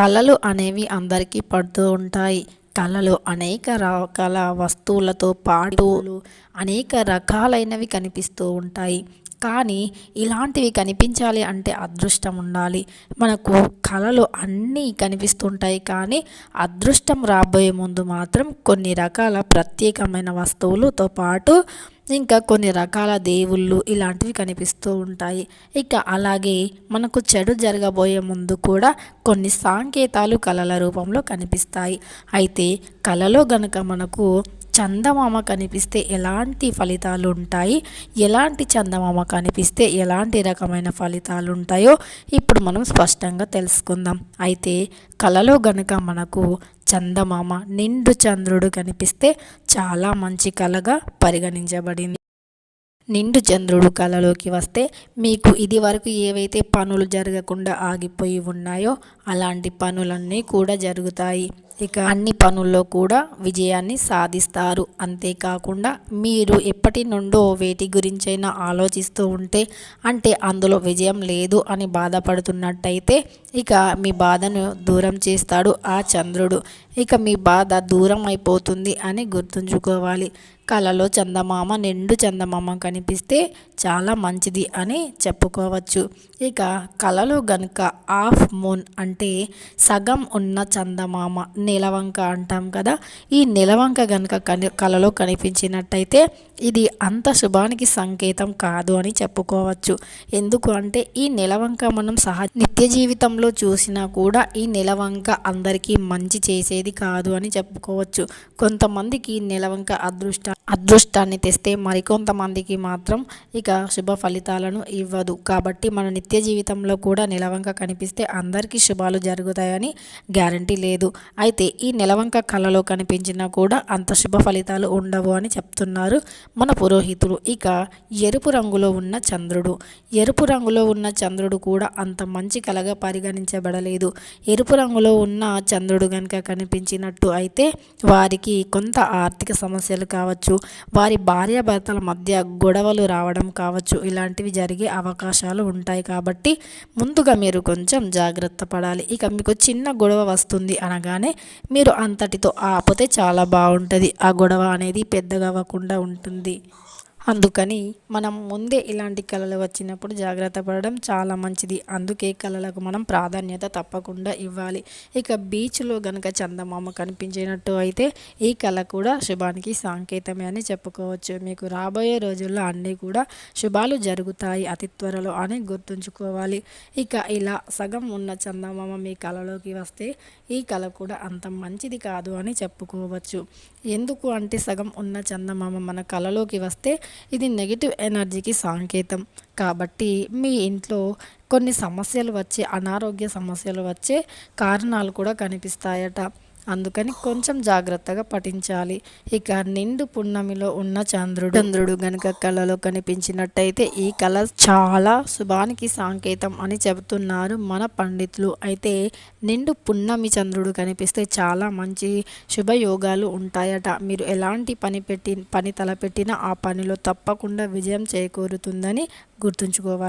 కళలు అనేవి అందరికీ పడుతూ ఉంటాయి. కళలు అనేక రకాల వస్తువులతో పాటు అనేక రకాలైనవి కనిపిస్తూ ఉంటాయి. కానీ ఇలాంటివి కనిపించాలి అంటే అదృష్టం ఉండాలి. మనకు కళలు అన్నీ కనిపిస్తుంటాయి కానీ అదృష్టం రాబోయే ముందు మాత్రం కొన్ని రకాల ప్రత్యేకమైన వస్తువులతో పాటు ఇంకా కొన్ని రకాల దేవుళ్ళు ఇలాంటివి కనిపిస్తూ ఉంటాయి. ఇక అలాగే మనకు చెడు జరగబోయే ముందు కూడా కొన్ని సాంకేతాలు కళల రూపంలో కనిపిస్తాయి. అయితే కళలో గనక మనకు చందమామ కనిపిస్తే ఎలాంటి ఫలితాలు ఉంటాయి? ఎలాంటి చందమామ కనిపిస్తే ఎలాంటి రకమైన ఫలితాలు ఉంటాయో ఇప్పుడు మనం స్పష్టంగా తెలుసుకుందాం. అయితే కళలో గనక మనకు చందమామ నిండు చంద్రుడు కనిపిస్తే చాలా మంచి కళగా పరిగణించబడింది. నిండు చంద్రుడు కళలోకి వస్తే మీకు ఇది వరకు ఏవైతే పనులు జరగకుండా ఆగిపోయి ఉన్నాయో అలాంటి పనులన్నీ కూడా జరుగుతాయి. ఇక అన్ని పనుల్లో కూడా విజయాన్ని సాధిస్తారు. అంతేకాకుండా మీరు ఎప్పటి నుండో వేటి గురించైనా ఆలోచిస్తూ ఉంటే అంటే అందులో విజయం లేదు అని బాధపడుతున్నట్టయితే ఇక మీ బాధను దూరం చేస్తాడు ఆ చంద్రుడు. ఇక మీ బాధ దూరం అయిపోతుంది అని గుర్తుంచుకోవాలి. కళలో చందమామ నిండు చందమామ కనిపిస్తే చాలా మంచిది అని చెప్పుకోవచ్చు. ఇక కళలో గనుక హాఫ్ మూన్ అంటే సగం ఉన్న చందమామ నిలవంక అంటాం కదా ఈ నెలవంక గనుక కని కళలో కనిపించినట్టయితే ఇది అంత శుభానికి సంకేతం కాదు అని చెప్పుకోవచ్చు. ఎందుకు అంటే ఈ నెలవంక మనం సహజ నిత్య జీవితంలో చూసినా కూడా ఈ నెలవంక అందరికీ మంచి చేసే ఏది కాదు అని చెప్పుకోవచ్చు. కొంతమందికి నిలవంక అదృష్ట అదృష్టాన్ని తెస్తే మరికొంతమందికి మాత్రం ఇక శుభ ఫలితాలను ఇవ్వదు. కాబట్టి మన నిత్య జీవితంలో కూడా నెలవంక కనిపిస్తే అందరికీ శుభాలు జరుగుతాయని గ్యారంటీ లేదు. అయితే ఈ నెలవంక కళలో కనిపించినా కూడా అంత శుభ ఫలితాలు ఉండవు అని చెప్తున్నారు మన పురోహితులు. ఇక ఎరుపు రంగులో ఉన్న చంద్రుడు. ఎరుపు రంగులో ఉన్న చంద్రుడు కూడా అంత మంచి కలగా పరిగణించబడలేదు. ఎరుపు రంగులో ఉన్న చంద్రుడు కనుక కనిపించినట్టు అయితే వారికి కొంత ఆర్థిక సమస్యలు కావచ్చు. వారి భార్యాభర్తల మధ్య గొడవలు రావడం కావచ్చు. ఇలాంటివి జరిగే అవకాశాలు ఉంటాయి కాబట్టి ముందుగా మీరు కొంచెం జాగ్రత్త పడాలి. ఇక మీకు చిన్న గొడవ వస్తుంది అనగానే మీరు అంతటితో ఆపితే చాలా బాగుంటుంది. ఆ గొడవ అనేది పెద్దగా అవ్వకుండా ఉంటుంది. అందుకని మనం ముందే ఇలాంటి కళలు వచ్చినప్పుడు జాగ్రత్త పడడం చాలా మంచిది. అందుకే కళలకు మనం ప్రాధాన్యత తప్పకుండా ఇవ్వాలి. ఇక బీచ్లో గనక చందమామ కనిపించినట్టు అయితే ఈ కళ కూడా శుభానికి సాంకేతమే అని చెప్పుకోవచ్చు. మీకు రాబోయే రోజుల్లో అన్నీ కూడా శుభాలు జరుగుతాయి. అతి త్వరలో అని గుర్తుంచుకోవాలి. ఇక ఇలా సగం ఉన్న చందమామ మీ కళలోకి వస్తే ఈ కళ కూడా అంత మంచిది కాదు అని చెప్పుకోవచ్చు. ఎందుకు అంటే సగం ఉన్న చందమామ మన కళలోకి వస్తే ఇది నెగిటివ్ ఎనర్జీకి సంకేతం. కాబట్టి మీ ఇంట్లో కొన్ని సమస్యలు వచ్చే అనారోగ్య సమస్యలు వచ్చే కారణాలు కూడా కనిపిస్తాయట. అందుకని కొంచెం జాగ్రత్తగా పఠించాలి. ఇక నిండు పున్నమిలో ఉన్న చంద్రుడు చంద్రుడు గనుక కళలో కనిపించినట్టయితే ఈ కళ చాలా శుభానికి సంకేతం అని చెబుతున్నారు మన పండితులు. అయితే నిండు పున్నమి చంద్రుడు కనిపిస్తే చాలా మంచి శుభయోగాలు ఉంటాయట. మీరు ఎలాంటి పని పెట్టి పని తలపెట్టినా ఆ పనిలో తప్పకుండా విజయం చేకూరుతుందని గుర్తుంచుకోవాలి.